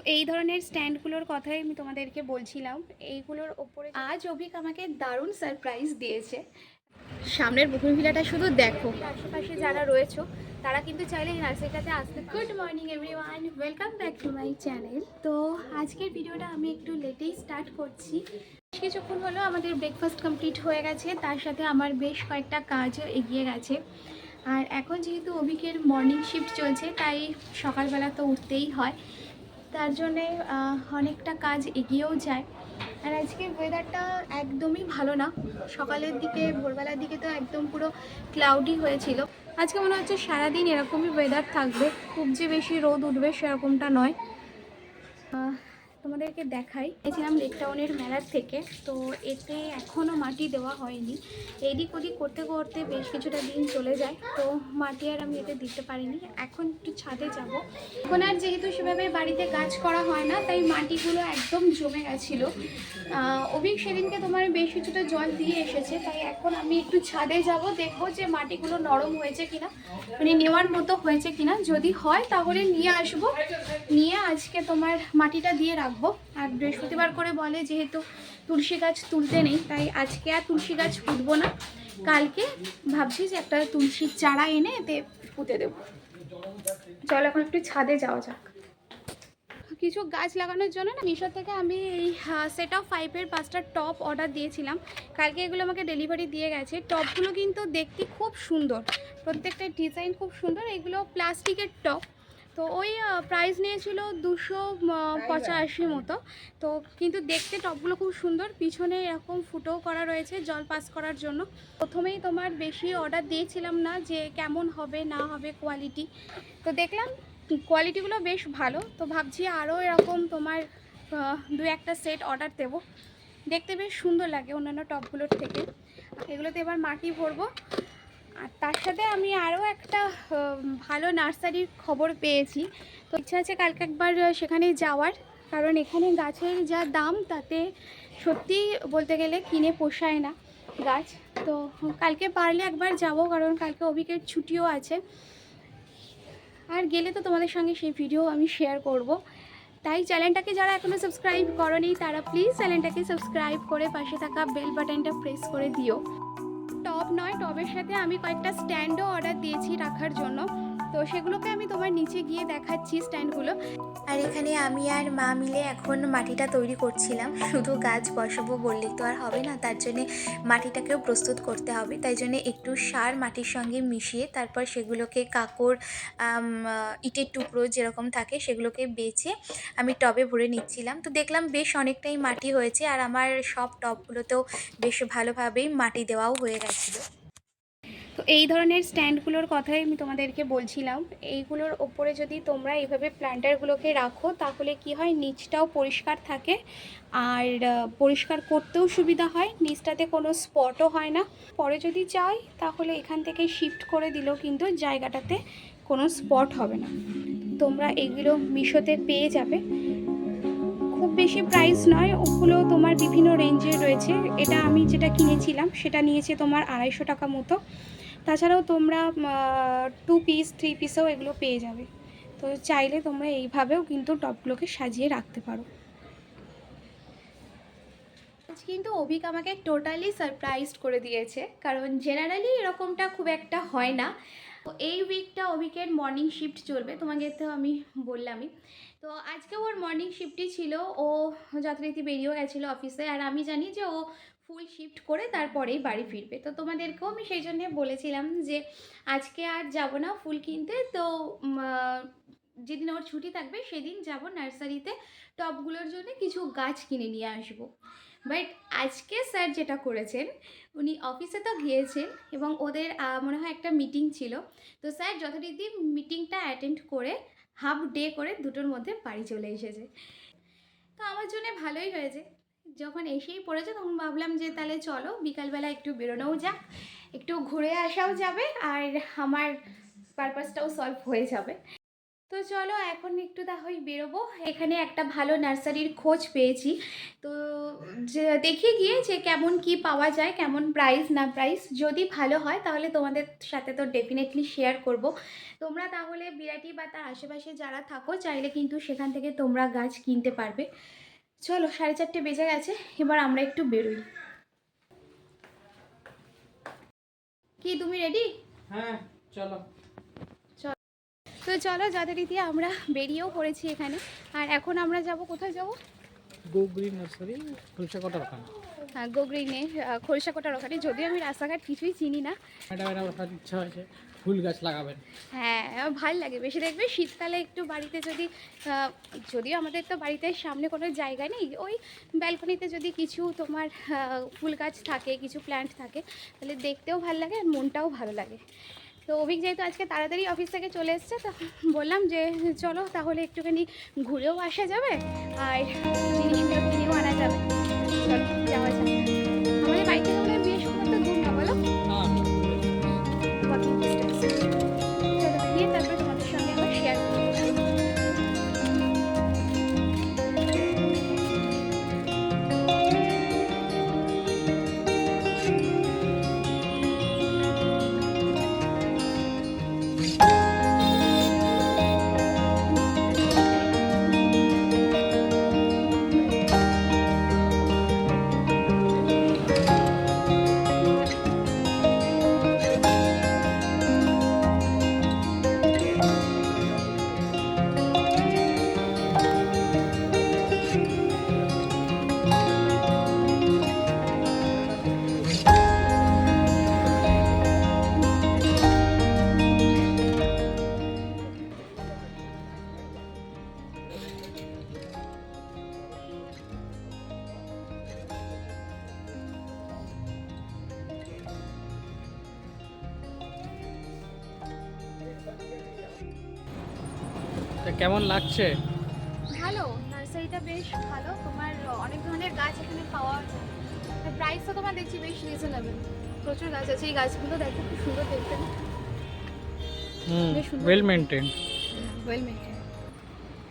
তো এই ধরনের স্ট্যান্ডগুলোর কথাই আমি তোমাদেরকে বলছিলাম। এইগুলোর ওপরে আজ অভিক আমাকে দারুণ সারপ্রাইজ দিয়েছে। সামনের বকুল ভিলাটা শুধু দেখো। আশেপাশে যারা রয়েছে তারা কিন্তু চাইলে এই নার্সারিটাতে আসতে good morning everyone welcome back to my channel তো আজকের ভিডিওটা আমি একটু লেটেই স্টার্ট করছি। বেশ কিছুক্ষণ হলো আমাদের ব্রেকফাস্ট কমপ্লিট হয়ে গেছে। তার সাথে আমার বেশ কয়েকটা কাজও এগিয়ে গেছে। আর এখন যেহেতু অভিকের মর্নিং শিফট চলছে তাই সকালবেলা তো উঠতেই হয়। তার জন্যে অনেকটা কাজ এগিয়েও যায়। আর আজকে ওয়েদারটা একদমই ভালো না। সকালের দিকে, ভোরবেলার দিকে তো একদম পুরো ক্লাউডি হয়েছিল। আজকে মনে হচ্ছে সারাদিন এরকমই ওয়েদার থাকবে। খুব যে বেশি রোদ উঠবে সেরকমটা নয়। তোমাদেরকে দেখাই। এছিলাম লেকটাউনের মেলার থেকে, তো এতে এখনও মাটি দেওয়া হয়নি। এদিক ওদিক করতে করতে বেশ কিছুটা দিন চলে যায়, তো মাটি আর আমি এতে দিতে পারিনি। এখন একটু ছাদে যাব। এখন আর যেহেতু সেভাবে বাড়িতে কাজ করা হয় না, তাই মাটিগুলো একদম জমে গেছিল। অভিক সেদিনকে তোমার বেশ কিছুটা জল দিয়ে এসেছে, তাই এখন আমি একটু ছাদে যাব, দেখব যে মাটিগুলো নরম হয়েছে কিনা মানে নেওয়ার মতো হয়েছে কিনা। যদি হয় তাহলে নিয়ে আসব। নিয়ে আজকে তোমার মাটিটা দিয়ে রাখব। আর বৃহস্পতিবার করে বলে যেহেতু তুলসী গাছ তুলতে নেই, তাই আজকে আর তুলসী গাছ পুঁতবো না। কালকে ভাবছি যে একটা তুলসীর চারা এনে এতে পুঁতে দেবো। চল এখন একটু ছাদে যাওয়া যাক। কিছু গাছ লাগানোর জন্য না মিশো থেকে আমি এই সেট অফ ফাইভের পাঁচটা টপ অর্ডার দিয়েছিলাম। কালকে এগুলো আমাকে ডেলিভারি দিয়ে গেছে। টপগুলো কিন্তু দেখতে খুব সুন্দর। প্রত্যেকটা ডিজাইন খুব সুন্দর। এগুলো প্লাস্টিকের টপ তো ওই প্রাইস নিয়েছিল দুশো পঁচাশি মতো। তো কিন্তু দেখতে টপগুলো খুব সুন্দর। পিছনে এরকম ফুটো করা রয়েছে জল পাস করার জন্য। প্রথমেই তোমার বেশি অর্ডার দিয়েছিলাম না যে কেমন হবে না হবে কোয়ালিটি তো দেখলাম কোয়ালিটিগুলো বেশ ভালো। তো ভাবছি আরও এরকম তোমার দু একটা সেট অর্ডার দেবো। দেখতে বেশ সুন্দর লাগে অন্যান্য টপগুলোর থেকে। এগুলোতে এবার মাটি ভরবো। আর তার সাথে আমি আরও একটা ভালো নার্সারির খবর পেয়েছি। তো ইচ্ছা আছে কালকে একবার সেখানে যাওয়ার। কারণ এখানে গাছের যা দাম, তাতে সত্যি বলতে গেলে কিনে পোষায় না গাছ। তো কালকে পারলে একবার যাব, কারণ কালকে অভিকের ছুটিও আছে। আর গেলে তো তোমাদের সঙ্গে সেই ভিডিও আমি শেয়ার করব। তাই চ্যানেলটাকে যারা এখনও সাবস্ক্রাইব করনি, তারা প্লিজ চ্যানেলটাকে সাবস্ক্রাইব করে পাশে থাকা বেল বাটনটা প্রেস করে দিও। টপ নয় টবের সাথে আমি কয়েকটা স্ট্যান্ডও অর্ডার দিয়েছি রাখার জন্য। তো সেগুলোকে আমি তোমার নিচে গিয়ে দেখাচ্ছি স্ট্যান্ডগুলো। আর এখানে আমি আর মা মিলে এখন মাটিটা তৈরি করছিলাম। শুধু গাছ বসাবো বললেই তো আর হবে না তার জন্যে মাটিটাকেও প্রস্তুত করতে হবে। তাই জন্য একটু সার মাটির সঙ্গে মিশিয়ে তারপর সেগুলোকে আহ, ইটের টুকরো যেরকম থাকে সেগুলোকে বেছে আমি টবে ভরে নিচ্ছিলাম। তো দেখলাম বেশ অনেকটাই মাটি হয়েছে আর আমার সব টবগুলোতেও বেশ ভালোভাবেই মাটি দেওয়াও হয়ে গেছিল। তো এই ধরনের স্ট্যান্ডগুলোর কথাই আমি তোমাদেরকে বলছিলাম। এইগুলোর ওপরে যদি তোমরা এইভাবে প্ল্যান্টারগুলোকে রাখো, তাহলে কি হয়? নিচটাও পরিষ্কার থাকে। আর পরিষ্কার করতেও সুবিধা হয়। নিচটাতে কোনো স্পটও হয় না। পরে যদি চাই, তাহলে এখান থেকে শিফট করে দিলেও কিন্তু জায়গাটাতে কোনো স্পট হবে না। তোমরা এগুলো মিশোতে পেয়ে যাবে। খুব বেশি প্রাইস নয়। ওগুলো তোমার বিভিন্ন রেঞ্জের রয়েছে। এটা আমি যেটা কিনেছিলাম, সেটা নিয়েছে তোমার আড়াইশো টাকা মতো। তাছাড়াও তোমরা টু পিস থ্রি পিসেও এগুলো পেয়ে যাবে। তো চাইলে তোমরা এইভাবেও কিন্তু টপগুলোকে সাজিয়ে রাখতে পারো। কিন্তু অভিক আমাকে টোটালি সারপ্রাইজড করে দিয়েছে, কারণ জেনারেলি এরকমটা খুব একটা হয় না। তো এই উইকটা অভিকের মর্নিং শিফট চলবে, তোমাকে তো আমি বললামই। তো আজকে ওর মর্নিং শিফটই ছিল। ও যথারীতি বেরিয়েও গেছিল অফিসে আর আমি জানি যে ও ফুল শিফট করে তারপরেই বাড়ি ফিরবে। তো তোমাদেরকেও আমি সেই জন্যে বলেছিলাম যে আজকে আর যাব না ফুল কিনতে। তো যেদিন ওর ছুটি থাকবে সেদিন যাব নার্সারিতে টবগুলোর জন্য কিছু গাছ কিনে নিয়ে আসব। বাট আজকে স্যার যেটা করেছেন, উনি অফিসে তো গিয়েছেন এবং ওদের মনে হয় একটা মিটিং ছিল। তো স্যার যথারীতি মিটিংটা অ্যাটেন্ড করে হাফ ডে করে দুটোর মধ্যে বাড়ি চলে এসেছে। তো আমার জন্য ভালোই হয়েছে। যখন এসেই পড়েছে তখন ভাবলাম যে তাহলে চলো, বিকালবেলা একটু বেরোনোও যাক, একটু ঘুরে আসাও যাবে, আর আমার পারপাসটাও সলভ হয়ে যাবে। তো চলো এখন একটু তাহলে বেরোবো। এখানে একটা ভালো নার্সারির খোঁজ পেয়েছি। তো দেখে গিয়ে যে কেমন কি পাওয়া যায়, কেমন প্রাইস না প্রাইস যদি ভালো হয় তাহলে তোমাদের সাথে তো ডেফিনেটলি শেয়ার করব। তোমরা তাহলে বিরাটি বা তার আশেপাশে যারা থাকো, চাইলে কিন্তু সেখান থেকে তোমরা গাছ কিনতে পারবে। চলো সাড়ে চারটে বেজে গেছে, এবার আমরা একটু বেরোই। কি, তুমি রেডি হ্যাঁ চলো। তো চলো যথারীতি আমরা বেরিয়েও পড়েছি এখানে। আর এখন আমরা যাব কোথায় যাব? গো গ্রিন নার্সারি তুলসা কটার ওখানে। হ্যাঁ গোগ্রিনে খোলসাকোটার ওখানে। যদিও আমি রাস্তাঘাট কিছুই চিনি না। ইচ্ছা হয়েছে ফুল গাছ লাগাবেন। হ্যাঁ ভালো লাগে। বেশি দেখবে শীতকালে একটু বাড়িতে যদি যদিও আমাদের তো বাড়িতে সামনে কোনো জায়গা নেই ওই ব্যালকনিতে যদি কিছু তোমার ফুল গাছ থাকে কিছু প্ল্যান্ট থাকে তাহলে দেখতেও ভালো লাগে আর মনটাও ভালো লাগে। তো অভিক যেহেতু আজকে তাড়াতাড়ি অফিস থেকে চলে এসছে, তো বললাম যে চলো তাহলে একটুখানি ঘুরেও আসা যাবে আর জিনিসগুলো কিনেও আনা যাবে। চলো, যাওয়া যাবে আমাদের বাড়ি থেকে কেমন লাগছে? ভালো নার্সারিটা বেশ ভালো। তোমার অনেক ধরনের গাছ এখানে পাওয়া যায়। আর প্রাইসও তোমার দেখছি বেশ রিজনেবল প্রচুর গাছ আছে। এই গাছগুলো দেখো খুব সুন্দর দেখতে। ওয়েল মেনটেন ওয়েল মেনটেন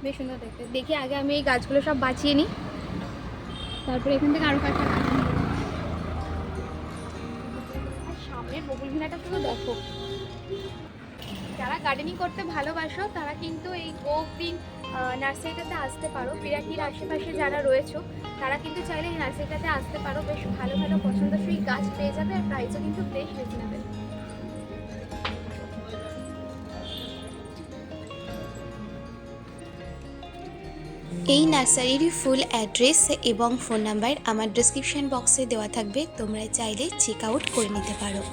বেশ সুন্দর দেখতে। দেখি আগে আমি এই গাছগুলো সব বাঁচিয়ে নিই। তারপরে এখান থেকে আরও কয়েকটা গাছ। আর সামনের বকুল ভিনাটা পুরো দেখো। যারা গার্ডেনিং করতে ভালোবাসো, তারা কিন্তু এই গো গ্রিন নার্সারিটাতে আসতে পারো। বিরাটির আশেপাশে যারা রয়েছো, তারা কিন্তু চাইলে এই নার্সারিটাতে আসতে পারো। বেশ ভালো ভালো, পছন্দসই গাছ পেয়ে যাবে আর প্রাইসও কিন্তু বেশ রিজনেবল এই নার্সারির ফুল অ্যাড্রেস এবং ফোন নাম্বার আমার ডিসক্রিপশন বক্সে দেওয়া থাকবে। তোমরা চাইলে চেক আউট করে নিতে পারো।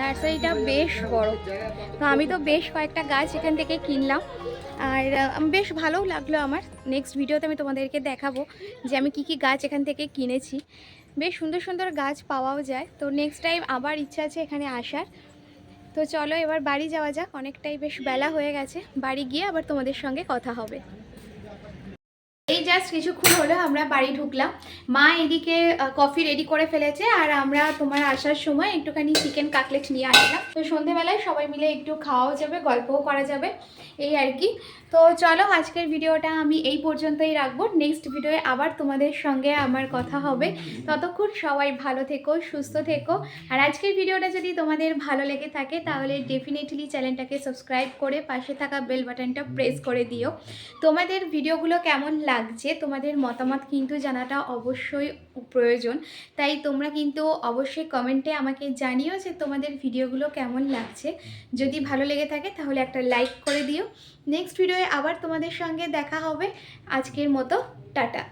নার্সারিটা বেশ বড়। তো আমি তো বেশ কয়েকটা গাছ এখান থেকে কিনলাম। আর বেশ ভালোও লাগল আমার। নেক্সট ভিডিওতে আমি তোমাদেরকে দেখাবো যে আমি কি কি গাছ এখান থেকে কিনেছি। বেশ সুন্দর সুন্দর গাছ পাওয়াও যায়। তো নেক্সট টাইম আবার ইচ্ছা আছে এখানে আসার। তো চলো এবার বাড়ি যাওয়া যাক। অনেকটাই বেশ বেলা হয়ে গেছে। বাড়ি গিয়ে আবার তোমাদের সঙ্গে কথা হবে। এই জাস্ট কিছুক্ষণ হলো আমরা বাড়ি ঢুকলাম। মা এদিকে কফি রেডি করে ফেলেছে আর আমরা তোমার আসার সময় একটুখানি চিকেন কাটলেট নিয়ে আসলাম। তো সন্ধেবেলায় সবাই মিলে একটু খাওয়াও যাবে, গল্পও করা যাবে, এই আর কি। তো চলো আজকের ভিডিওটা আমি এই পর্যন্তই রাখব। নেক্সট ভিডিওয়ে আবার তোমাদের সঙ্গে আমার কথা হবে। ততক্ষণ সবাই ভালো থেকো, সুস্থ থেকো। আর আজকের ভিডিওটা যদি তোমাদের ভালো লেগে থাকে, তাহলে ডেফিনেটলি চ্যানেলটাকে সাবস্ক্রাইব করে পাশে থাকা বেল বাটনটা প্রেস করে দিও। তোমাদের ভিডিওগুলো কেমন লাগছে, তোমাদের মতামত কিন্তু জানাটা অবশ্যই প্রয়োজন। তাই তোমরা কিন্তু অবশ্যই কমেন্টে আমাকে জানিও যে তোমাদের ভিডিওগুলো কেমন লাগছে। যদি ভালো লেগে থাকে তাহলে একটা লাইক করে দিও। নেক্সট ভিডিওয়ে আবার তোমাদের সঙ্গে দেখা হবে। আজকের মতো, টাটা।